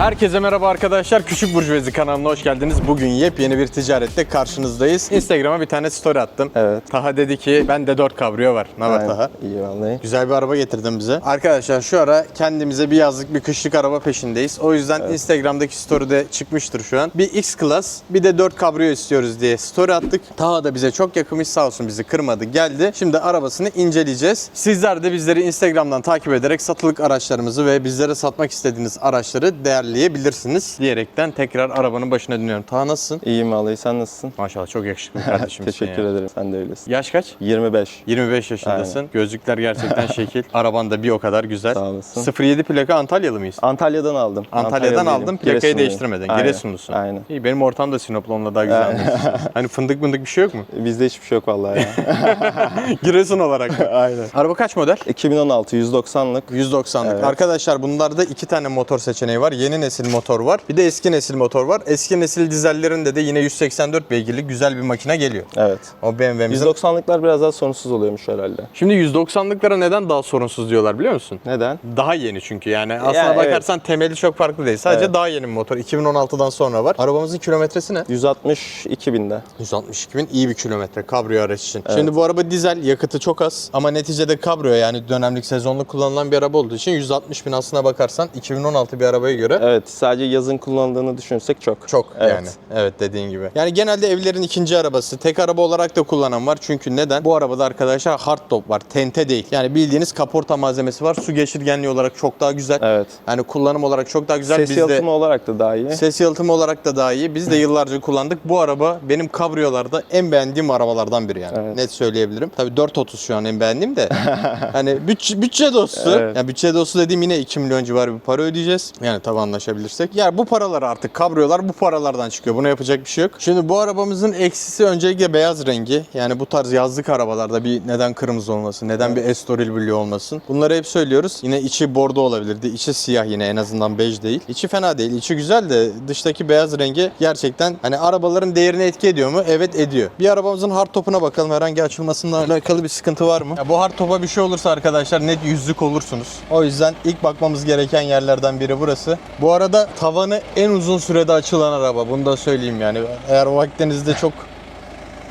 Herkese merhaba arkadaşlar. Küçük Burjuvazi kanalına hoş geldiniz. Bugün yepyeni bir ticarette karşınızdayız. Instagram'a bir tane story attım. Evet. Taha dedi ki bende 4 kabrio var. Ne Aynen. Taha? İyi vallahi. Güzel bir araba getirdin bize. Arkadaşlar şu ara kendimize bir yazlık bir kışlık araba peşindeyiz. O yüzden Instagram'daki story'de çıkmıştır şu an. Bir X-Class bir de 4 kabrio istiyoruz diye story attık. Taha da bize çok yakınmış sağ olsun bizi kırmadı geldi. Şimdi arabasını inceleyeceğiz. Sizler de bizleri Instagram'dan takip ederek satılık araçlarımızı ve bizlere satmak istediğiniz araçları değerleyebilirsiniz diyerekten tekrar arabanın başına dönüyorum. Taha nasılsın? İyiyim vallahi. Sen nasılsın? Maşallah çok yakışıklı bir kardeşimsin Teşekkür ederim. Sen de öylesin. Yaş kaç? 25. 25 yaşındasın. Gözlükler gerçekten şekil. Araban da bir o kadar güzel. Sağ olasın. 07 plaka Antalyalı mıyız? Antalya'dan aldım. Antalya'dan aldın plakayı değiştirmedin. Aynen. Giresunlusun. Aynen. İyi benim ortam da Sinoplu onunla daha güzel. Hani fındık mındık bir şey yok mu? Bizde hiçbir şey yok vallahi ya. Giresun olarak. Aynen. Araba kaç model? 2016 190'lık. 190'lık. Evet. Arkadaşlar bunlarda iki tane motor seçeneği var. Yeni nesil motor var. Bir de eski nesil motor var. Eski nesil dizellerinde de yine 184 beygirlik güzel bir makine geliyor. Evet. O BMW'mizin. 190'lıklar biraz daha sorunsuz oluyormuş herhalde. Şimdi 190'lıklara neden daha sorunsuz diyorlar biliyor musun? Neden? Daha yeni çünkü yani aslına Yani evet. bakarsan temeli çok farklı değil. Sadece Evet. daha yeni bir motor. 2016'dan sonra var. Arabamızın kilometresi ne? 162 binde. 162 bin iyi bir kilometre kabrio araç için. Şimdi bu araba dizel, yakıtı çok az ama neticede kabrio yani dönemlik sezonluk kullanılan bir araba olduğu için 160 bin aslına bakarsan 2016 bir arabaya göre Evet. Sadece yazın kullanıldığını düşünürsek çok. çok Evet. yani. Evet dediğin gibi. Yani genelde evlerin ikinci arabası. Tek araba olarak da kullanan var. Çünkü neden? Bu arabada arkadaşlar hardtop var. Tente değil. Yani bildiğiniz kaporta malzemesi var. Su geçirgenliği olarak çok daha güzel. Evet. Yani kullanım olarak çok daha güzel. Ses Biz de- yalıtımı olarak da daha iyi. Ses yalıtımı olarak da daha iyi. Biz de yıllarca kullandık. Bu araba benim kabriyolarda en beğendiğim arabalardan biri yani. Evet. Net söyleyebilirim. Tabii 430 şu an en beğendiğim de. hani bütçe, bütçe dostu. Evet. Yani bütçe dostu dediğim yine 2 milyon civarı bir para ödeyeceğiz. Yani tabii anlaşabilirsek. Yani bu paralar artık kabriyolar bu paralardan çıkıyor. Buna yapacak bir şey yok. Şimdi bu arabamızın eksisi öncelikle beyaz rengi. Yani bu tarz yazlık arabalarda bir neden kırmızı olmasın, neden bir Estoril Blue olmasın. Bunları hep söylüyoruz. Yine içi bordo olabilirdi. İçi siyah yine en azından bej değil. İçi fena değil. İçi güzel de dıştaki beyaz rengi gerçekten hani arabaların değerini etki ediyor mu? Evet ediyor. Bir arabamızın hard topuna bakalım. Herhangi açılmasıyla alakalı bir sıkıntı var mı? Ya bu hard topa bir şey olursa arkadaşlar net yüzlük olursunuz. O yüzden ilk bakmamız gereken yerlerden biri burası. Bu arada tavanı en uzun sürede açılan araba. Bunu da söyleyeyim yani. Eğer vaktinizde çok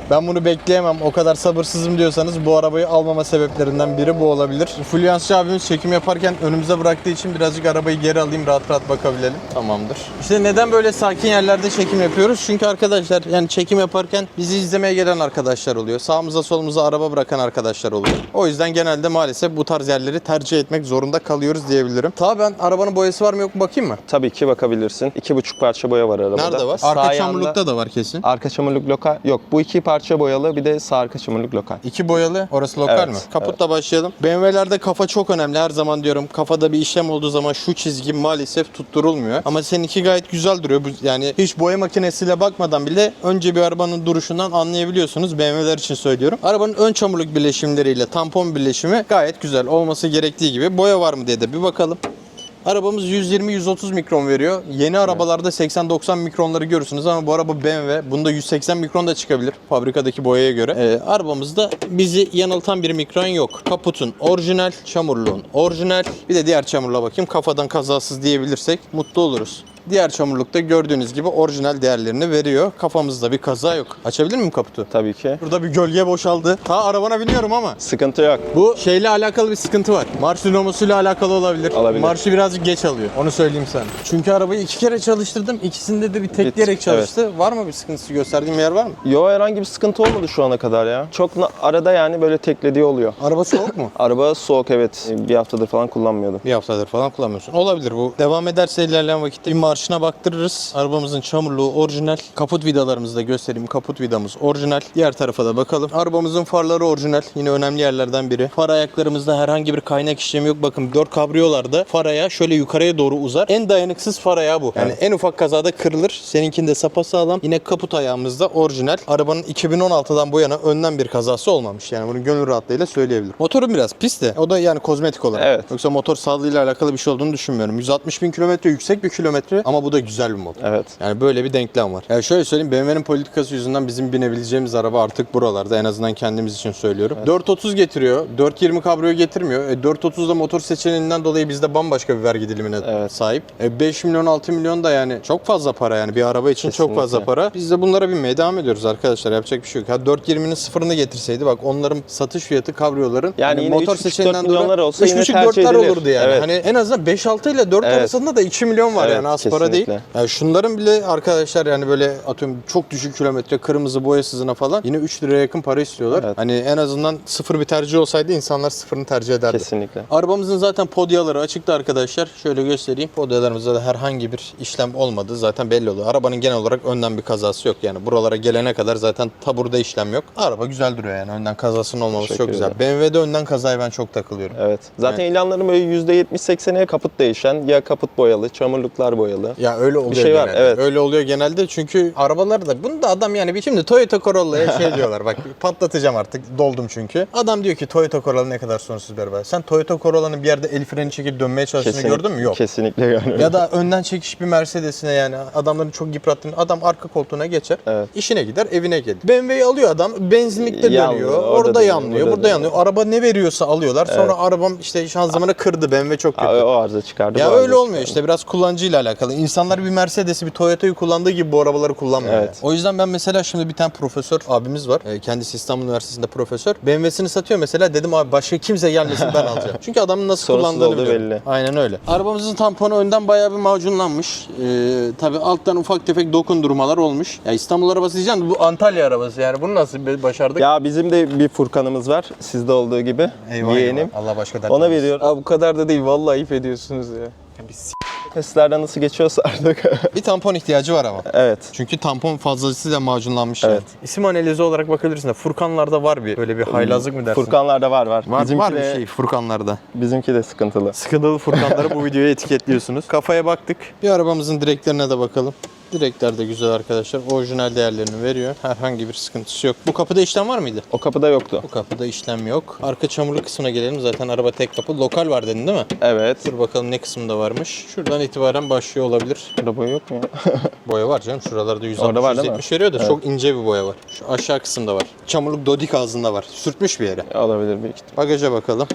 ben bunu bekleyemem. O kadar sabırsızım diyorsanız bu arabayı almama sebeplerinden biri bu olabilir. Fulyansçı abimiz çekim yaparken önümüze bıraktığı için birazcık arabayı geri alayım rahat rahat bakabilelim. Tamamdır. İşte neden böyle sakin yerlerde çekim yapıyoruz? Çünkü arkadaşlar yani çekim yaparken bizi izlemeye gelen arkadaşlar oluyor. Sağımıza solumuza araba bırakan arkadaşlar oluyor. O yüzden genelde maalesef bu tarz yerleri tercih etmek zorunda kalıyoruz diyebilirim. Tabii ben arabanın boyası var mı yok mu bakayım mı? Tabii ki bakabilirsin. İki buçuk parça boya var arabada. Nerede var? Sağ Arka yanda- çamurlukta da var kesin. Arka çamurluk lokal. Yok bu iki parça boyalı bir de sağ arka çamurluk lokal. İki boyalı. Orası lokal Evet, mi? Kaputla başlayalım. BMW'lerde kafa çok önemli. Her zaman diyorum kafada bir işlem olduğu zaman şu çizgi maalesef tutturulmuyor. Ama seninki gayet güzel duruyor. Bu- Yani hiç boya makinesiyle bakmadan bile önce bir arabanın duruşundan anlayabiliyorsunuz. BMW'ler için söylüyorum. Arabanın ön çamurluk birleşimleriyle tampon birleşimi gayet güzel. Olması gerektiği gibi. Boya var mı diye de bir bakalım. Arabamız 120-130 mikron veriyor. Yeni arabalarda 80-90 mikronları görürsünüz ama bu araba BMW. Bunda 180 mikron da çıkabilir fabrikadaki boyaya göre. Ee, arabamızda bizi yanıltan bir mikron yok. Kaputun orijinal, çamurluğun orijinal. Bir de diğer çamurluğa bakayım. Kafadan kazasız diyebilirsek mutlu oluruz. Diğer çamurlukta gördüğünüz gibi orijinal değerlerini veriyor. Kafamızda bir kaza yok. Açabilir miyim kaputu? Tabii ki. Burada bir gölge boşaldı. Ta arabana biniyorum ama Sıkıntı yok. bu şeyle alakalı bir sıkıntı var. Marş dinamasıyla alakalı olabilir. Olabilir. Marşı birazcık geç alıyor. Onu söyleyeyim sana. Çünkü arabayı iki kere çalıştırdım. İkisinde de bir tekleyerek çalıştı. Var mı bir sıkıntısı gösterdiğim yer var mı? Yo herhangi bir sıkıntı olmadı şu ana kadar ya. Çok arada yani böyle teklediği oluyor. Araba soğuk mu? Araba soğuk evet. Bir haftadır falan kullanmıyordum. Bir haftadır falan kullanmıyorsun. Olabilir bu. Devam ederse ilerleyen vakitte bir marşına baktırırız. Arabamızın çamurluğu orijinal. Kaput vidalarımızı da göstereyim. Kaput vidamız orijinal. Diğer tarafa da bakalım. Arabamızın farları orijinal. Yine önemli yerlerden biri. Far ayaklarımızda herhangi bir kaynak işlemi yok. Bakın 4 kabriyolarda far ayağı şöyle yukarıya doğru uzar. En dayanıksız far ayağı bu. Yani en ufak kazada kırılır. Seninkinde sapasağlam. Yine kaput ayağımızda orijinal. Arabanın 2016'dan bu yana önden bir kazası olmamış. Yani bunu gönül rahatlığıyla söyleyebilirim. Motorun biraz pis de. O da yani kozmetik olarak. Evet. Yoksa motor sağlığıyla alakalı bir şey olduğunu düşünmüyorum. 160 bin kilometre yüksek bir kilometre gibi ama bu da güzel bir mod. Evet. Yani böyle bir denklem var. Yani şöyle söyleyeyim BMW'nin politikası yüzünden bizim binebileceğimiz araba artık buralarda en azından kendimiz için söylüyorum. 430 getiriyor. 420 kabrio getirmiyor. E, 430'da motor seçeneğinden dolayı bizde bambaşka bir vergi dilimine Evet. sahip. E, 5 milyon 6 milyon da yani çok fazla para yani bir araba için çok Kesinlikle. fazla para. Biz de bunlara binmeye devam ediyoruz arkadaşlar. Yapacak bir şey yok. Ha 420'nin sıfırını getirseydi bak onların satış fiyatı kabrioların Yani hani motor 3,5-4 seçeneğinden dolayı olsa yine 3,5-4'ler tercih edilir. olurdu yani. Evet. Hani en azından 5-6 ile 4 Evet. arasında da 2 milyon var Evet, yani az para değil. Yani şunların bile arkadaşlar yani böyle atıyorum çok düşük kilometre kırmızı boyasızına falan yine 3 liraya yakın para istiyorlar. Evet. Hani en azından sıfır bir tercih olsaydı insanlar sıfırını tercih ederdi. Kesinlikle. Arabamızın zaten podyaları açıktı arkadaşlar. Şöyle göstereyim. Podyalarımızda da herhangi bir işlem olmadı. Zaten belli oluyor. Arabanın genel olarak önden bir kazası yok. Yani buralara gelene kadar zaten taburda işlem yok. Araba güzel duruyor yani. Önden kazasının olmaması Teşekkür çok güzel. ederim. BMW'de önden kazaya ben çok takılıyorum. Evet. Zaten ilanların böyle %70-80'e kaput değişen ya kaput boyalı, çamurluklar boyalı. Ya öyle oluyor şey var, genelde. evet. Öyle oluyor genelde çünkü arabalar da bunu da adam yani bir şimdi Toyota Corolla'ya şey diyorlar bak patlatacağım artık doldum çünkü. Adam diyor ki Toyota Corolla ne kadar sorunsuz bir araba. Sen Toyota Corolla'nın bir yerde el freni çekip dönmeye çalıştığını gördün mü? Yok. Kesinlikle görmedim. Ya da önden çekiş bir Mercedes'ine yani adamların çok yıprattığını adam arka koltuğuna geçer. Evet. işine gider evine gelir. BMW'yi alıyor adam benzinlikte Yanlıyor, dönüyor. orada Orada, yanlıyor. burada Burada yanlıyor. Araba ne veriyorsa alıyorlar. Sonra arabam işte şanzımanı kırdı. BMW çok kötü. Aa, o arıza çıkardı. Ya öyle olmuyor işte biraz kullanıcıyla alakalı. İnsanlar bir Mercedes'i bir Toyota'yı kullandığı gibi bu arabaları kullanmıyor. Evet. O yüzden ben mesela şimdi bir tane profesör abimiz var. Ee, Kendisi İstanbul Üniversitesi'nde profesör. BMW'sini satıyor mesela. Dedim abi başka kimse gelmesin ben alacağım. Çünkü adamın nasıl Sorunsuz kullandığını olduğu biliyorum. belli. Aynen öyle. Arabamızın tamponu önden bayağı bir macunlanmış. Ee, tabii alttan ufak tefek dokundurmalar olmuş. Ya İstanbul arabası diyeceğim de bu Antalya arabası yani. Bunu nasıl bir başardık? Ya bizim de bir Furkan'ımız var. Sizde olduğu gibi. Yeğenim. Allah başka dert Ona vermesin. veriyor. Abi bu kadar da değil. Vallahi ayıp ediyorsunuz ya. Testlerden nasıl geçiyorsa artık. Bir tampon ihtiyacı var ama. evet. Çünkü tampon fazlasıyla macunlanmış. Evet. İsim analizi olarak bakabilirsin de Furkanlarda var bir böyle bir haylazlık mı dersin? Furkanlarda var var. Var, bizimki var bir de, şey Furkanlarda. Bizimki de sıkıntılı. Sıkıntılı Furkanları bu videoya etiketliyorsunuz. Kafaya baktık. Bir arabamızın direklerine de bakalım. Direkler de güzel arkadaşlar. Orijinal değerlerini veriyor. Herhangi bir sıkıntısı yok. Bu kapıda işlem var mıydı? O kapıda yoktu. Bu kapıda işlem yok. Arka çamurlu kısmına gelelim. Zaten araba tek kapı. Lokal var dedin değil mi? Evet. Dur bakalım ne kısımda varmış. Şuradan itibaren başlıyor olabilir. Burada boya yok mu ya? Boya var canım. Şuralarda 160 Orada var değil mi? 170 veriyor da çok ince bir boya var. Şu aşağı kısımda var. Çamurluk dodik ağzında var. Sürtmüş bir yere. Olabilir büyük ihtimal. Bagaja bakalım.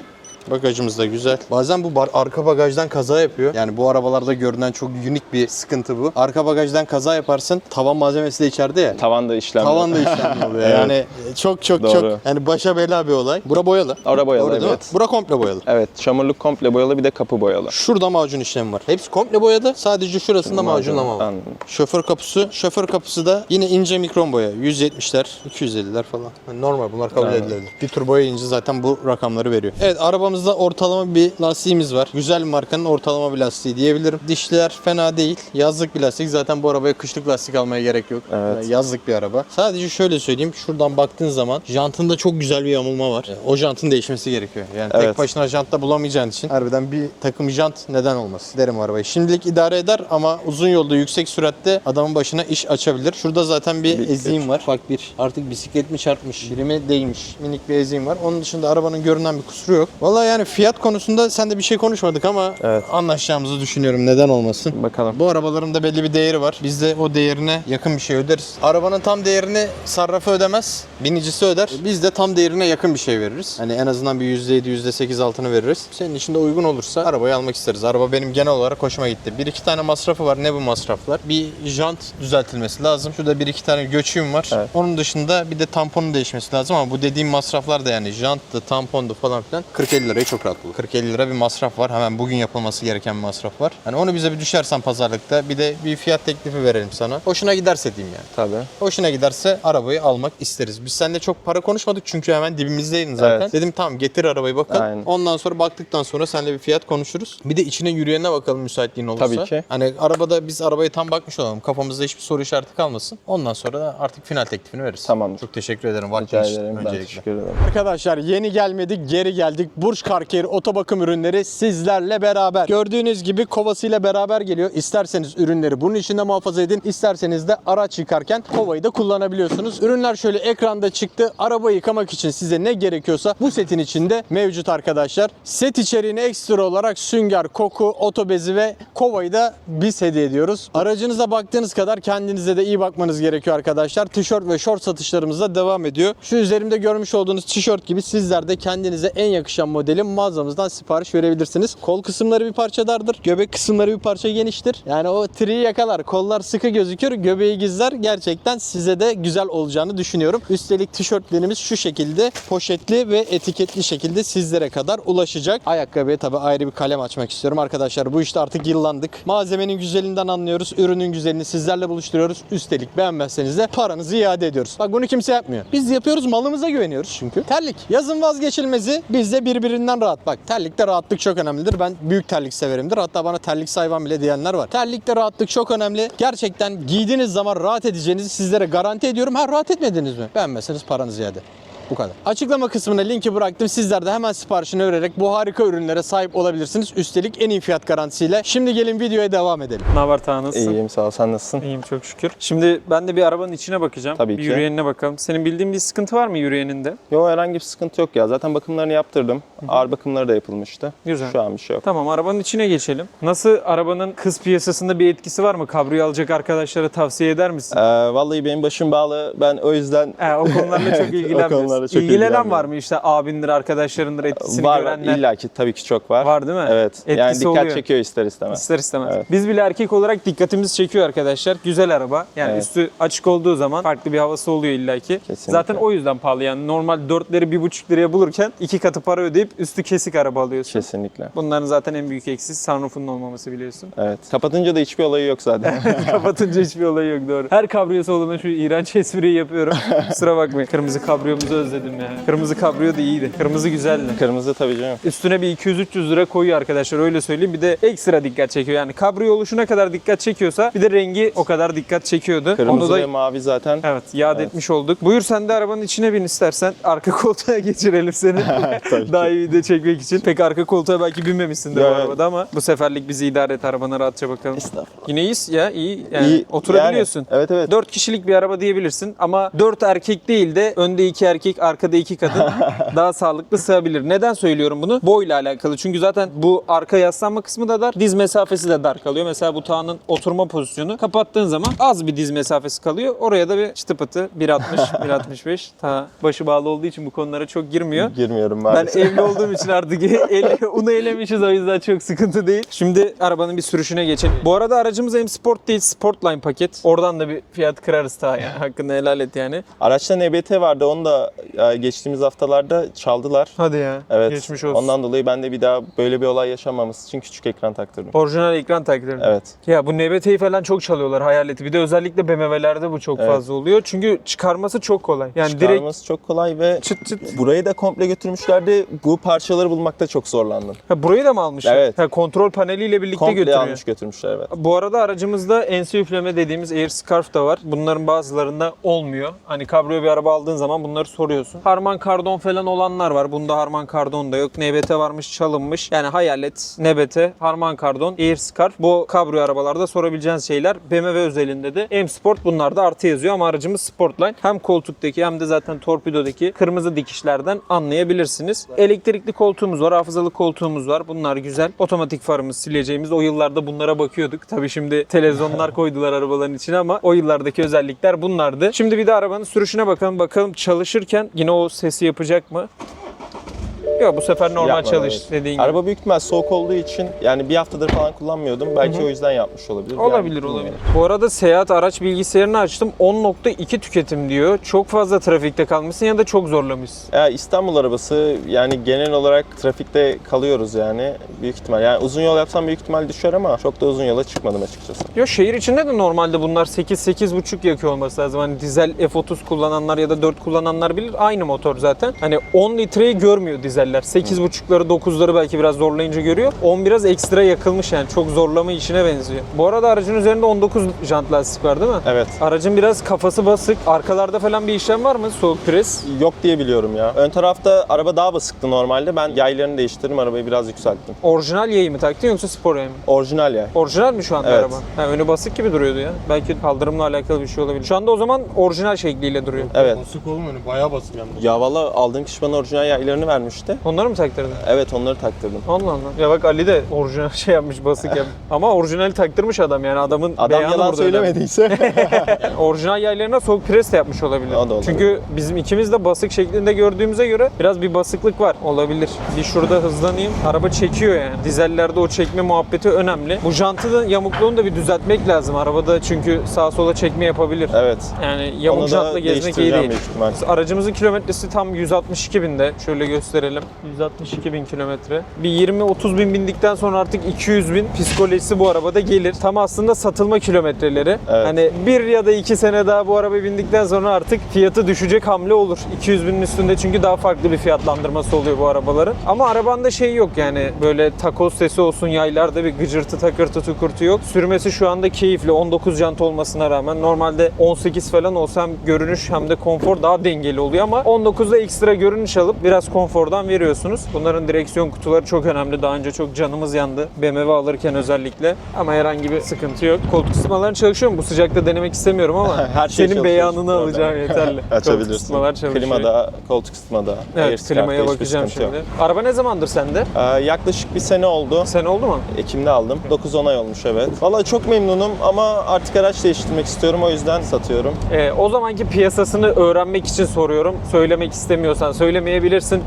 Bagajımız da güzel. Bazen bu bar- arka bagajdan kaza yapıyor. Yani bu arabalarda görünen çok unik bir sıkıntı bu. Arka bagajdan kaza yaparsın. Tavan malzemesi de içeride ya. Tavan da işlem. Tavan da işlemli oluyor. Evet. Yani çok çok Doğru. çok yani başa bela bir olay. Bura boyalı. Orada boyalı, Doğru evet. Bura komple boyalı. Evet. Çamurluk komple boyalı bir de kapı boyalı. Şurada macun işlemi var. Hepsi komple boyalı. Sadece şurasında macunlama var. Anladım. Şoför kapısı. Şoför kapısı da yine ince mikron boya. 170'ler, 250'ler falan. Yani normal bunlar kabul Aynen. edilebilir. Bir tur boyayınca zaten bu rakamları veriyor. Evet arabamızda ortalama bir lastiğimiz var. Güzel bir markanın ortalama bir lastiği diyebilirim. Dişliler fena değil. Yazlık bir lastik. Zaten bu arabaya kışlık lastik almaya gerek yok. Evet. Yani yazlık bir araba. Sadece şöyle söyleyeyim. Şuradan baktığın zaman jantında çok güzel bir yamulma var. O jantın değişmesi gerekiyor. Yani tek Evet. başına jantta bulamayacağın için harbiden bir takım jant neden olmasın derim arabayı. Şimdilik idare eder ama uzun yolda yüksek süratte adamın başına iş açabilir. Şurada zaten bir Bir- eziğim var. Ufak bir artık bisiklet mi çarpmış, biri mi değmiş. Minik bir eziğim var. Onun dışında arabanın görünen bir kusuru yok. Vallahi yani fiyat konusunda sen de bir şey konuşmadık ama Evet. anlaşacağımızı düşünüyorum. Neden olmasın? Bakalım. Bu arabaların da belli bir değeri var. Biz de o değerine yakın bir şey öderiz. Arabanın tam değerini sarrafı ödemez. Binicisi öder. Biz de tam değerine yakın bir şey veririz. Hani en azından bir %7, %8 altını veririz. Senin için de uygun olursa arabayı almak isteriz. Araba benim genel olarak hoşuma gitti. Bir iki tane masrafı var. Ne bu masraflar? Bir jant düzeltilmesi lazım. Şurada bir iki tane göçüğüm var. Evet. Onun dışında bir de tamponun değişmesi lazım ama bu dediğim masraflar da yani janttı, tampondu falan filan 40-50 lirayı çok rahat bulur. 40-50 lira bir masraf var. Hemen bugün yapılması gereken bir masraf var. Hani onu bize bir düşersen pazarlıkta bir de bir fiyat teklifi verelim sana. Hoşuna giderse diyeyim yani. Tabii. Hoşuna giderse arabayı almak isteriz. Biz seninle çok para konuşmadık çünkü hemen dibimizdeydin zaten. Evet. Dedim tamam getir arabayı bakalım. Aynen. Ondan sonra baktıktan sonra seninle bir fiyat konuşuruz. Bir de içine yürüyenine bakalım müsaitliğin olursa. Tabii ki. Hani arabada biz arabaya tam bakmış olalım. Kafamızda hiçbir soru işareti kalmasın. Ondan sonra da artık final teklifini veririz. Tamamdır. Çok teşekkür ederim Rica ederim. Ben öncelikle. teşekkür ederim. Arkadaşlar yeni gelmedik geri geldik. Burç Care otobakım ürünleri sizlerle beraber. Gördüğünüz gibi kovasıyla beraber geliyor. İsterseniz ürünleri bunun içinde muhafaza edin. İsterseniz de araç yıkarken kovayı da kullanabiliyorsunuz. Ürünler şöyle ekranda çıktı. Araba yıkamak için size ne gerekiyorsa bu setin içinde mevcut arkadaşlar. Set içeriğine ekstra olarak sünger, koku, otobezi ve kovayı da biz hediye ediyoruz. Aracınıza baktığınız kadar kendinize de iyi bakmanız gerekiyor arkadaşlar. Tişört ve şort satışlarımız da devam ediyor. Şu üzerimde görmüş olduğunuz tişört gibi sizler de kendinize en yakışan modeli mağazamızdan sipariş verebilirsiniz. Kol kısımları bir parça dardır. Göbek kısımları bir parça geniştir. Yani o triyi yakalar. Kollar sıkı gözükür. Göbeği gizler. Gerçekten size de güzel olacağını düşünüyorum. Üstelik tişörtlerimiz şu şekilde poşetli ve etiketli şekilde sizlere kadar ulaşacak. Ayakkabıya tabi ayrı bir kalem açmak istiyorum. Arkadaşlar bu işte artık yıllandık. Malzemenin güzelinden anlıyoruz. Ürünün güzelini sizlerle buluşturuyoruz. Üstelik beğenmezseniz de paranızı iade ediyoruz. Bak bunu kimse yapmıyor. Biz yapıyoruz malımıza güveniyoruz çünkü. Terlik. Yazın vazgeçilmezi bizde birbirinden rahat. Bak terlikte rahatlık çok önemlidir. Ben büyük terlik severimdir. Hatta bana terlik sayvan bile diyenler var. Terlikte rahatlık çok önemli. Gerçekten giydiğiniz zaman rahat edeceğinizi sizlere garanti ediyorum. Ha rahat etmediniz mi? Beğenmezseniz paranızı iade. Bu kadar. Açıklama kısmına linki bıraktım. Sizler de hemen siparişini vererek bu harika ürünlere sahip olabilirsiniz. Üstelik en iyi fiyat garantisiyle. Şimdi gelin videoya devam edelim. Ne haber Taha nasılsın? İyiyim sağ ol. Sen nasılsın? İyiyim çok şükür. Şimdi ben de bir arabanın içine bakacağım. Tabii bir ki. yürüyenine bakalım. Senin bildiğin bir sıkıntı var mı yürüyeninde? Yok herhangi bir sıkıntı yok ya. Zaten bakımlarını yaptırdım. Ağır bakımları da yapılmıştı. Güzel. Şu an bir şey yok. Tamam arabanın içine geçelim. Nasıl arabanın kız piyasasında bir etkisi var mı? Kabriyo alacak arkadaşlara tavsiye eder misin? Ee, vallahi benim başım bağlı. Ben o yüzden He, o konularla çok ilgilenmiyorsun. Konularla çok İlgilenen var mı işte abindir, arkadaşlarındır, etkisini var var. görenler? İlla ki tabii ki çok var. Var değil mi? Evet. yani Etkisi dikkat oluyor. çekiyor ister istemez. İster istemez. Evet. Biz bile erkek olarak dikkatimiz çekiyor arkadaşlar. Güzel araba. Yani Evet. üstü açık olduğu zaman farklı bir havası oluyor illaki. Kesinlikle. Zaten o yüzden pahalı yani. Normal 4'leri 1,5 liraya bulurken iki katı para ödeyip üstü kesik araba alıyorsun. Kesinlikle. Bunların zaten en büyük eksisi sunroof'un olmaması biliyorsun. Evet. Kapatınca da hiçbir olayı yok zaten. Kapatınca hiçbir olay yok doğru. Her kabriyosu olduğunda şu iğrenç espriyi yapıyorum. Kusura bakmayın. Kırmızı kabriyomuzu özledim ya. Kırmızı kabriyo da iyiydi. Kırmızı güzeldi. Kırmızı tabii canım. Üstüne bir 200-300 lira koyuyor arkadaşlar öyle söyleyeyim. Bir de ekstra dikkat çekiyor. Yani kabriyo oluşuna kadar dikkat çekiyorsa bir de rengi o kadar dikkat çekiyordu. Kırmızı Onu da ve mavi zaten. Evet, yad etmiş olduk. Buyur sen de arabanın içine bin istersen. Arka koltuğa geçirelim seni. Daha iyi video çekmek için. Pek arka koltuğa belki binmemişsindir bu Evet. arabada ama bu seferlik bizi idare et arabana rahatça bakalım. Estağfurullah. Yine iyiyiz ya iyi. Yani İyi, oturabiliyorsun. yani, evet evet. 4 kişilik bir araba diyebilirsin ama 4 erkek değil de önde 2 erkek, arkada 2 kadın daha sağlıklı sığabilir. Neden söylüyorum bunu? Boyla alakalı. Çünkü zaten bu arka yaslanma kısmı da dar, diz mesafesi de dar kalıyor. Mesela bu tağının oturma pozisyonu kapattığın zaman az bir diz mesafesi kalıyor. Oraya da bir çıtı pıtı 1.60, 1.65. Ta başı bağlı olduğu için bu konulara çok girmiyor. Girmiyorum Ben maalesef. evli olduğum için artık el, unu elemişiz o yüzden çok sıkıntı değil. Şimdi arabanın bir sürüşüne geçelim. Bu arada aracımız hem sport değil Sportline paket. Oradan da bir fiyat kırarız ta yani. Hakkını helal et yani. Araçta NBT vardı. Onu da geçtiğimiz haftalarda çaldılar. Hadi ya. Evet. Geçmiş olsun. Ondan dolayı ben de bir daha böyle bir olay yaşamaması için küçük ekran taktırdım. Orijinal ekran takdir. Evet. Ya bu NBT'yi falan çok çalıyorlar hayaleti. Bir de özellikle BMW'lerde bu çok Evet. fazla oluyor. Çünkü çıkarması çok kolay. Yani direkt Çıkarması çok kolay ve çıt çıt. burayı da komple götürmüşlerdi. Bu parçaları bulmakta çok zorlandım. Ha, burayı da mı almışlar? Evet. Ha, kontrol paneliyle birlikte Komple götürüyor. almış götürmüşler evet. Bu arada aracımızda ense üfleme dediğimiz air scarf da var. Bunların bazılarında olmuyor. Hani kabriyo bir araba aldığın zaman bunları soruyorsun. Harman kardon falan olanlar var. Bunda harman kardon da yok. NBT varmış çalınmış. Yani hayalet, NBT, harman kardon, air scarf. Bu kabriyo arabalarda sorabileceğiniz şeyler. BMW özelinde de M Sport bunlar da artı yazıyor ama aracımız Sportline. Hem koltuktaki hem de zaten torpidodaki kırmızı dikişlerden anlayabilirsiniz. Elektrikli koltuğumuz var, hafızalı koltuğumuz var. Bunlar güzel. Otomatik farımız, sileceğimiz. O yıllarda bunlara bakıyorduk. Tabii şimdi televizyonlar koydular arabaların içine ama o yıllardaki özellikler bunlardı. Şimdi bir de arabanın sürüşüne bakalım. Bakalım çalışırken yine o sesi yapacak mı? Yok bu sefer normal Yapmadı, çalış evet. dediğin gibi. Araba büyük ihtimal soğuk olduğu için yani bir haftadır falan kullanmıyordum. Belki o yüzden yapmış olabilir. Olabilir Yani olabilir. Bu arada seyahat araç bilgisayarını açtım. 10.2 tüketim diyor. Çok fazla trafikte kalmışsın ya da çok zorlamışsın. Ya İstanbul arabası yani genel olarak trafikte kalıyoruz yani büyük ihtimal. Yani uzun yol yapsam büyük ihtimal düşer ama çok da uzun yola çıkmadım açıkçası. Yo şehir içinde de normalde bunlar 8-8.5 yakıyor olması lazım. Hani dizel F30 kullananlar ya da 4 kullananlar bilir. Aynı motor zaten. Hani 10 litreyi görmüyor dizel dizeller. 8.5'ları 9'ları belki biraz zorlayınca görüyor. 10 biraz ekstra yakılmış yani çok zorlama işine benziyor. Bu arada aracın üzerinde 19 jant lastik var değil mi? Evet. Aracın biraz kafası basık. Arkalarda falan bir işlem var mı? Soğuk pres. Yok diye biliyorum ya. Ön tarafta araba daha basıktı normalde. Ben yaylarını değiştirdim, arabayı biraz yükselttim. Orijinal yayı mı taktın yoksa spor yayı mı? Orijinal yay. Orijinal mi şu anda Evet. araba? Ha, önü basık gibi duruyordu ya. Belki kaldırımla alakalı bir şey olabilir. Şu anda o zaman orijinal şekliyle duruyor. Evet. Basık oğlum önü bayağı basık de. Ya valla aldığım kişi bana orijinal yaylarını vermişti. Onları mı taktırdın? Evet onları taktırdım. Allah Allah. Ya bak Ali de orijinal şey yapmış basık yapmış. Ama orijinali taktırmış adam yani adamın Adam beyanı yalan burada önemli. söylemediyse. Yani orijinal yaylarına soğuk pres de yapmış olabilir. O da olabilir. Çünkü bizim ikimiz de basık şeklinde gördüğümüze göre biraz bir basıklık var. Olabilir. Bir şurada hızlanayım. Araba çekiyor yani. Dizellerde o çekme muhabbeti önemli. Bu jantının yamukluğunu da bir düzeltmek lazım. Arabada çünkü sağa sola çekme yapabilir. evet. Yani yamuk Onu jantla gezmek iyi değiştireceğim değil. büyük ihtimal. Aracımızın kilometresi tam 162 binde. Şöyle gösterelim. 162 bin kilometre. Bir 20-30 bin bindikten sonra artık 200 bin psikolojisi bu arabada gelir. Tam aslında satılma kilometreleri. Evet. Hani bir ya da iki sene daha bu arabaya bindikten sonra artık fiyatı düşecek hamle olur. 200 binin üstünde çünkü daha farklı bir fiyatlandırması oluyor bu arabaların. Ama arabanda şey yok yani böyle takoz sesi olsun yaylarda bir gıcırtı takırtı tukurtu yok. Sürmesi şu anda keyifli. 19 jant olmasına rağmen normalde 18 falan olsa hem görünüş hem de konfor daha dengeli oluyor ama 19'da ekstra görünüş alıp biraz konfordan veriyorsunuz. Bunların direksiyon kutuları çok önemli. Daha önce çok canımız yandı. BMW alırken özellikle. Ama herhangi bir sıkıntı yok. Koltuk ısıtmaların çalışıyor mu? Bu sıcakta denemek istemiyorum ama Her şey senin beyanını alacağım yeterli. Koltuk Açabilirsin. ısıtmalar çalışıyor. Klima da, koltuk ısıtma da. Evet klimaya bakacağım şimdi. yok. Araba ne zamandır sende? Ee, yaklaşık bir sene oldu. Sen oldu mu? Ekim'de aldım. 9-10 ay olmuş evet. Valla çok memnunum ama artık araç değiştirmek istiyorum. O yüzden satıyorum. Ee, o zamanki piyasasını öğrenmek için soruyorum. Söylemek istemiyorsan söylemeyebilirsin.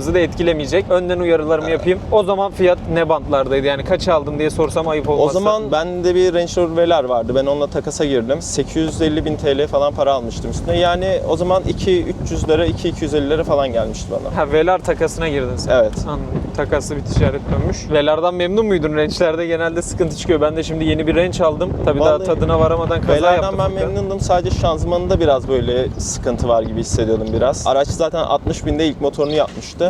Pazarlığımızı da etkilemeyecek. Önden uyarılarımı yapayım. O zaman fiyat ne bantlardaydı? Yani kaç aldın diye sorsam ayıp olmazsa. O zaman bende bir Range Rover Velar vardı. Ben onunla takasa girdim. 850 bin TL falan para almıştım üstüne. Yani o zaman 2-300'lere, 2-250'lere falan gelmişti bana. Ha Velar takasına girdin sen. Evet. Anladım. Takaslı bir ticaret dönmüş. Velar'dan memnun muydun? Range'lerde genelde sıkıntı çıkıyor. Ben de şimdi yeni bir Range aldım. Tabii daha Vallahi tadına varamadan kaza Velar'dan yaptım. ben memnundum. Sadece şanzımanında biraz böyle sıkıntı var gibi hissediyordum biraz. Araç zaten 60 binde ilk motorunu yapmıştı.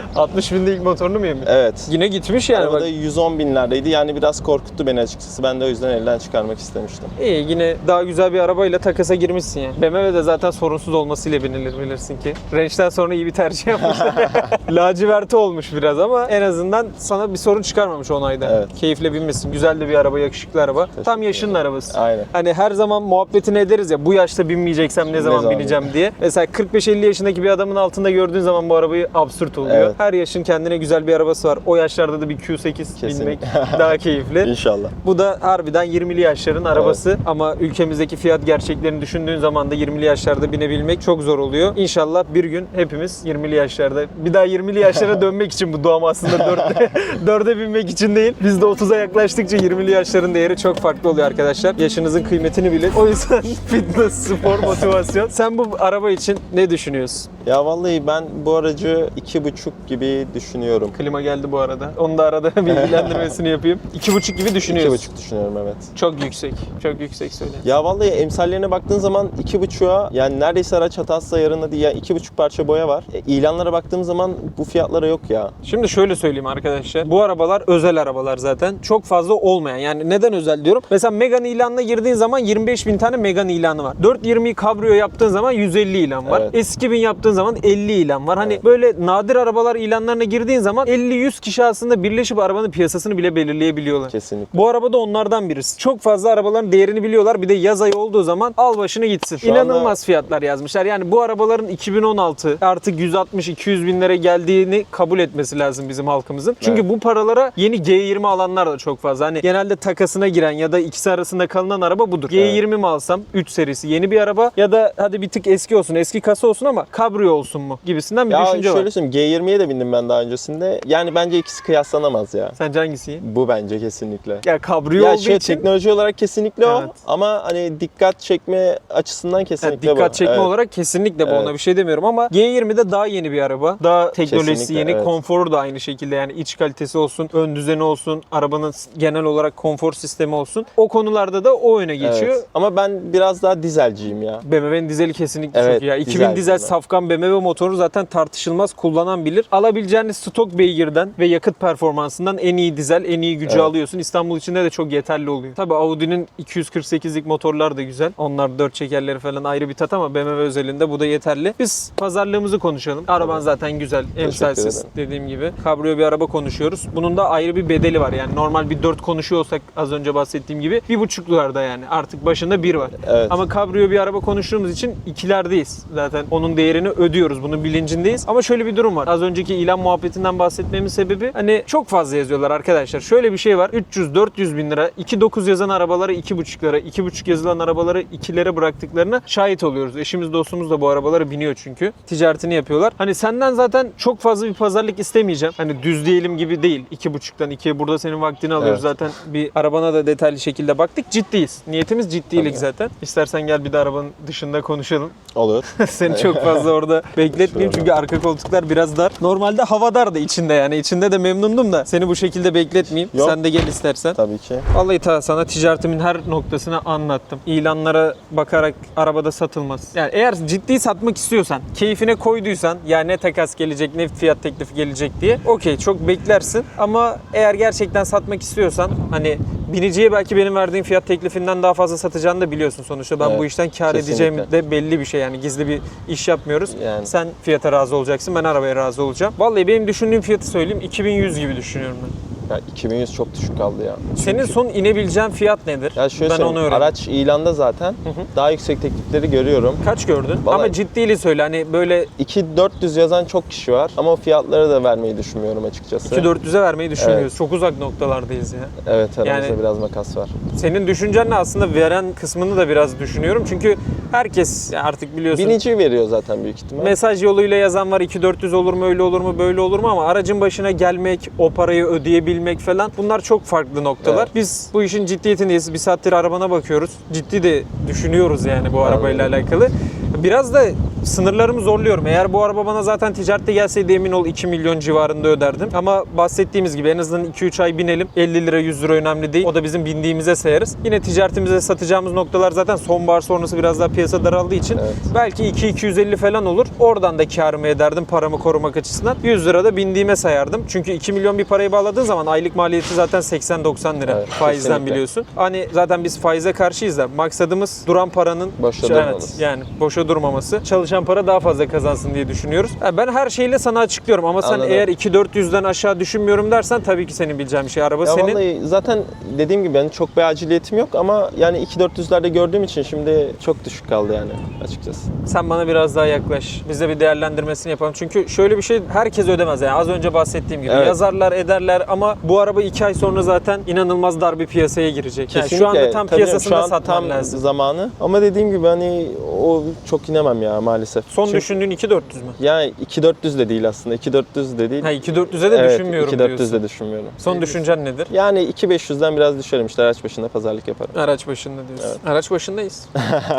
60 binde ilk motorunu mu yemin? Evet. Yine gitmiş yani Arabada bak. 110 binlerdeydi. Yani biraz korkuttu beni açıkçası. Ben de o yüzden elden çıkarmak istemiştim. İyi yine daha güzel bir arabayla takasa girmişsin yani. BMW de zaten sorunsuz olmasıyla binilir bilirsin ki. Range'den sonra iyi bir tercih yapmışlar. Laciverti olmuş biraz ama en azından sana bir sorun çıkarmamış onayda. Evet. Keyifle binmişsin. Güzel de bir araba, yakışıklı araba. Tam yaşının arabası. Aynen. Hani her zaman muhabbetini ederiz ya bu yaşta binmeyeceksem ne zaman, zaman bineceğim diye. Mesela 45-50 yaşındaki bir adamın altında gördüğün zaman bu arabayı absürt oluyor. Evet. Her yaşın kendine güzel bir arabası var. O yaşlarda da bir Q8 binmek Kesinlikle. daha keyifli. İnşallah. Bu da harbiden 20'li yaşların arabası ama ülkemizdeki fiyat gerçeklerini düşündüğün zaman da 20'li yaşlarda binebilmek çok zor oluyor. İnşallah bir gün hepimiz 20'li yaşlarda bir daha 20'li yaşlara dönmek için bu doğum aslında 4'e, 4'e binmek için değil. Biz de 30'a yaklaştıkça 20'li yaşların değeri çok farklı oluyor arkadaşlar. Yaşınızın kıymetini bilin. O yüzden fitness, spor, motivasyon. Sen bu araba için ne düşünüyorsun? Ya vallahi ben bu aracı iki buçuk gibi düşünüyorum. Klima geldi bu arada. Onu da arada bilgilendirmesini yapayım. 2,5 gibi İki düşünüyorsun. buçuk düşünüyorum evet. Çok yüksek. Çok yüksek söyle. Ya vallahi emsallerine baktığın zaman iki buçuğa yani neredeyse araç hatası ayarında değil. Yani iki buçuk parça boya var. E, ilanlara baktığım zaman bu fiyatlara yok ya. Şimdi şöyle söyleyeyim arkadaşlar. Bu arabalar özel arabalar zaten. Çok fazla olmayan. Yani neden özel diyorum? Mesela Megane ilanına girdiğin zaman 25 bin tane Megane ilanı var. 420 Cabrio yaptığın zaman 150 ilan var. Evet. S2000 yaptığın zaman 50 ilan var. Hani Evet. böyle nadir arabalar ilanlarına girdiğin zaman 50-100 kişi aslında birleşip arabanın piyasasını bile belirleyebiliyorlar. Kesinlikle. Bu araba da onlardan birisi. Çok fazla arabaların değerini biliyorlar. Bir de yaz ayı olduğu zaman al başını gitsin. Şu İnanılmaz anda- fiyatlar yazmışlar. Yani bu arabaların 2016 artık 160-200 binlere geldiğini kabul etmesi lazım bizim halkımızın. Çünkü bu paralara yeni G20 alanlar da çok fazla. Hani genelde takasına giren ya da ikisi arasında kalınan araba budur. G20 mi alsam 3 serisi yeni bir araba ya da hadi bir tık eski olsun eski kasa olsun ama kabrio olsun mu gibisinden bir Ya düşünce şöyle var. söyleyeyim G20'ye de bindim ben daha öncesinde. Yani bence ikisi kıyaslanamaz ya. Sence hangisi? Bu bence kesinlikle. Ya kabriyo Ya olduğu şey için teknoloji olarak kesinlikle o Evet. ama hani dikkat çekme açısından yani kesinlikle dikkat bu. çekme Evet. olarak kesinlikle bu Evet. ona bir şey demiyorum ama G20'de daha yeni bir araba. Daha teknolojisi Kesinlikle, yeni, evet. konforu da aynı şekilde yani iç kalitesi olsun, ön düzeni olsun, arabanın genel olarak konfor sistemi olsun. O konularda da o öne geçiyor. Evet. Ama ben biraz daha dizelciyim ya. BMW'nin dizeli kesinlikle Evet, çok iyi. Ya 2000 dizel dizel safkan BMW motoru zaten tartışılmaz kullanan bilir. Alabileceğiniz stok beygirden ve yakıt performansından en iyi dizel, en iyi gücü Evet. alıyorsun. İstanbul içinde de çok yeterli oluyor. Tabii Audi'nin 248'lik motorlar da güzel. Onlar 4 çekerleri falan ayrı bir tat ama BMW özelinde bu da yeterli. Biz pazarlığımızı konuşalım. Araban zaten güzel, emsalsiz dediğim gibi. Kabriyo bir araba konuşuyoruz. Bunun da ayrı bir bedeli var. Yani normal bir 4 konuşuyor olsak az önce bahsettiğim gibi bir buçuklarda yani. Artık başında bir var. Evet. Ama kabriyo bir araba konuştuğumuz için ikilerdeyiz. Zaten onun değerini ödüyoruz. Bunun bilincindeyiz. Ama şöyle bir durum var. Az önceki ilan muhabbetinden bahsetmemin sebebi hani çok fazla yazıyorlar arkadaşlar. Şöyle bir şey var. 300-400 bin lira 2.9 yazan arabaları 2.5'lara 2.5 yazılan arabaları 2'lere bıraktıklarına şahit oluyoruz. Eşimiz dostumuz da bu arabalara biniyor çünkü. Ticaretini yapıyorlar. Hani senden zaten çok fazla bir pazarlık istemeyeceğim. Hani düz diyelim gibi değil. 2.5'tan 2'ye burada senin vaktini alıyoruz. Evet. Zaten bir arabana da detaylı şekilde baktık. Ciddiyiz. Niyetimiz ciddilik Tabii. zaten. İstersen gel bir de arabanın dışında konuşalım. Olur. Seni çok fazla orada bekletmeyeyim çünkü arka koltuklar biraz dar. Normalde hava dar da içinde yani. içinde de memnundum da seni bu şekilde bekletmeyeyim. Yok. Sen de gel istersen. Tabii ki. Vallahi ta sana ticaretimin her noktasını anlattım. İlanlara bakarak arabada satılmaz. Yani eğer ciddi satmak istiyorsan, keyfine koyduysan ya ne takas gelecek ne fiyat teklifi gelecek diye okey çok beklersin. Ama eğer gerçekten satmak istiyorsan hani biniciye belki benim verdiğim fiyat teklifinden daha fazla satacağını da biliyorsun sonuçta. Ben Evet, bu işten kar kesinlikle. edeceğim de belli bir şey yani gizli bir iş yapmıyoruz. Yani. Sen fiyata razı olacaksın ben arabaya razı olacağım. Vallahi benim düşündüğüm fiyatı söyleyeyim 2100 gibi düşünüyorum ben. Ya 2100 çok düşük kaldı ya. Senin son inebileceğin fiyat nedir? Ya şöyle ben onu öğreneyim. araç ilanda zaten daha yüksek teklifleri görüyorum. Kaç gördün? Vallahi- Ama ciddili söyle hani böyle 2400 yazan çok kişi var ama o fiyatları da vermeyi düşünmüyorum açıkçası. 2-400'e vermeyi düşünüyoruz. Çok uzak noktalardayız ya. Evet aramızda Yani- biraz makas var. Senin düşüncenle aslında veren kısmını da biraz düşünüyorum. Çünkü herkes artık biliyorsun Binici veriyor zaten büyük ihtimal. mesaj yoluyla yazan var 2-400 olur mu öyle olur mu böyle olur mu ama aracın başına gelmek, o parayı ödeyebilmek falan bunlar çok farklı noktalar. Evet. Biz bu işin ciddiyetindeyiz. Bir saattir arabana bakıyoruz. Ciddi de düşünüyoruz yani bu arabayla alakalı. Biraz da sınırlarımı zorluyorum. Eğer bu araba bana zaten ticarette gelseydi emin ol 2 milyon civarında öderdim. Ama bahsettiğimiz gibi en azından 2-3 ay binelim. 50 lira 100 lira önemli değil. O da bizim bindiğimize sayarız. Yine ticaretimize satacağımız noktalar zaten sonbahar sonrası biraz daha piyasa daraldığı için Evet. belki 2-250 falan olur. Oradan da karımı ederdim paramı korumak açısından. 100 lira da bindiğime sayardım. Çünkü 2 milyon bir parayı bağladığın zaman aylık maliyeti zaten 80-90 lira Evet, faizden kesinlikle. biliyorsun. Hani zaten biz faize karşıyız da maksadımız duran paranın Boşa evet, yani boşa durmaması. Çalışan para daha fazla kazansın diye düşünüyoruz. Ha, ben her şeyle sana açıklıyorum ama sen Anladım. eğer 2-400'den aşağı düşünmüyorum dersen tabii ki senin bileceğin bir şey. Araba Ya senin. vallahi zaten dediğim gibi yani çok bir aciliyetim yok ama yani 2-400'lerde gördüğüm için şimdi çok düşük kaldı yani açıkçası. Sen bana biraz daha yaklaş. Biz de bir değerlendirmesini yapalım. Çünkü şöyle bir şey herkes ödemez yani. Az önce bahsettiğim gibi. Evet. Yazarlar ederler ama bu araba 2 ay sonra zaten inanılmaz dar bir piyasaya girecek. Yani şu anda tam Tabii piyasasında şu an satman tam lazım. zamanı. Ama dediğim gibi hani o çok inemem ya maalesef. Son Çünkü- düşündüğün 2-400 mü? Yani 2400 de değil aslında. 2400 de değil. Ha 2-400'e de evet, düşünmüyorum 2400 diyorsun. de düşünmüyorum. Son düşüncen nedir? Yani 2500'den biraz düşerim işte araç başında pazarlık yaparım. Araç başında diyorsun. Araç başındayız.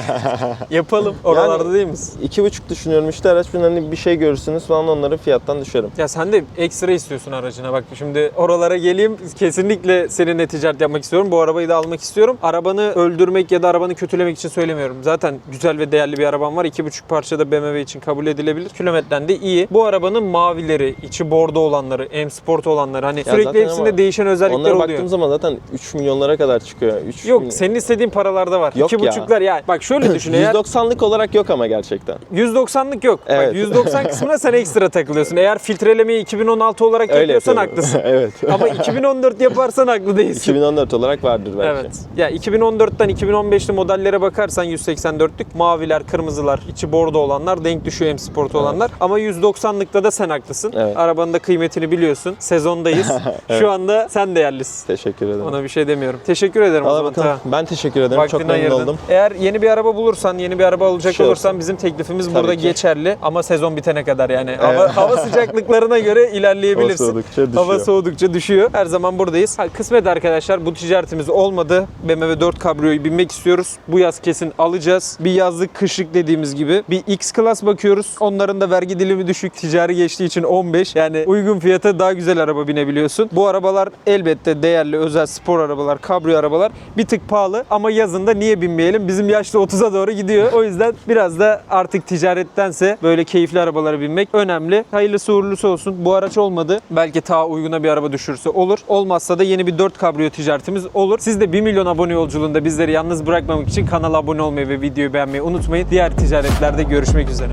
Yapalım. Oralarda değil miyiz? 2,5 düşünüyorum işte araç başında hani bir şey görürsünüz falan onların fiyattan düşerim. Ya sen de ekstra istiyorsun aracına bak şimdi oralara geleyim kesinlikle seninle ticaret yapmak istiyorum bu arabayı da almak istiyorum arabanı öldürmek ya da arabanı kötülemek için söylemiyorum zaten güzel ve değerli bir arabam var 2.5 parçada BMW için kabul edilebilir kilometren de iyi bu arabanın mavileri içi bordo olanları M Sport olanları hani sürekli zaten hepsinde değişen özellikler Onlara oluyor. baktığım zaman zaten 3 milyonlara kadar çıkıyor. 3 Yok senin istediğin paralarda var. Yok İki ya. buçuklar ya. Bak şöyle düşün eğer 190'lık olarak yok ama gerçekten. 190'lık yok. Bak Evet. 190 kısmına sen ekstra takılıyorsun. Eğer filtrelemeyi 2016 olarak Öyle yapıyorsan yapıyorum. haklısın. evet. Ama 2014 yaparsan haklı değilsin. 2014 olarak vardır belki. Evet. Ya 2014'ten 2015'li modellere bakarsan 184'lük maviler, kırmızı kırmızılar, içi bordo olanlar denk düşüyor M Sport olanlar. Ama 190'lıkta da sen haklısın. Evet. Arabanın da kıymetini biliyorsun. Sezondayız. Şu anda sen değerlisin. Teşekkür ederim. Ona bir şey demiyorum. Teşekkür ederim o Valla zaman. bakalım. Ben teşekkür ederim. Çok Vaktini memnun ayırdın. oldum. Eğer yeni bir araba bulursan, yeni bir araba alacak Şey olursan olsun. bizim teklifimiz Tabii burada ki. geçerli. Ama sezon bitene kadar yani. Hava, hava sıcaklıklarına göre ilerleyebilirsin. Hava soğudukça düşüyor. Hava soğudukça düşüyor. Her zaman buradayız. Ha, kısmet arkadaşlar bu ticaretimiz olmadı. BMW 4 Cabrio'yu binmek istiyoruz. Bu yaz kesin alacağız. Bir yazlık kışlık dediğimiz gibi. Bir X-Class bakıyoruz. Onların da vergi dilimi düşük. Ticari geçtiği için 15. Yani uygun fiyata daha güzel araba binebiliyorsun. Bu arabalar elbette değerli özel spor arabalar, kabrio arabalar. Bir tık pahalı ama yazında niye binmeyelim? Bizim yaşlı 30'a doğru gidiyor. O yüzden biraz da artık ticarettense böyle keyifli arabalara binmek önemli. Hayırlısı uğurlusu olsun. Bu araç olmadı. Belki daha uyguna bir araba düşürse olur. Olmazsa da yeni bir 4 kabrio ticaretimiz olur. Siz de 1 milyon abone yolculuğunda bizleri yalnız bırakmamak için kanala abone olmayı ve videoyu beğenmeyi unutmayın. Diğer ticaretlerde görüşmek üzere.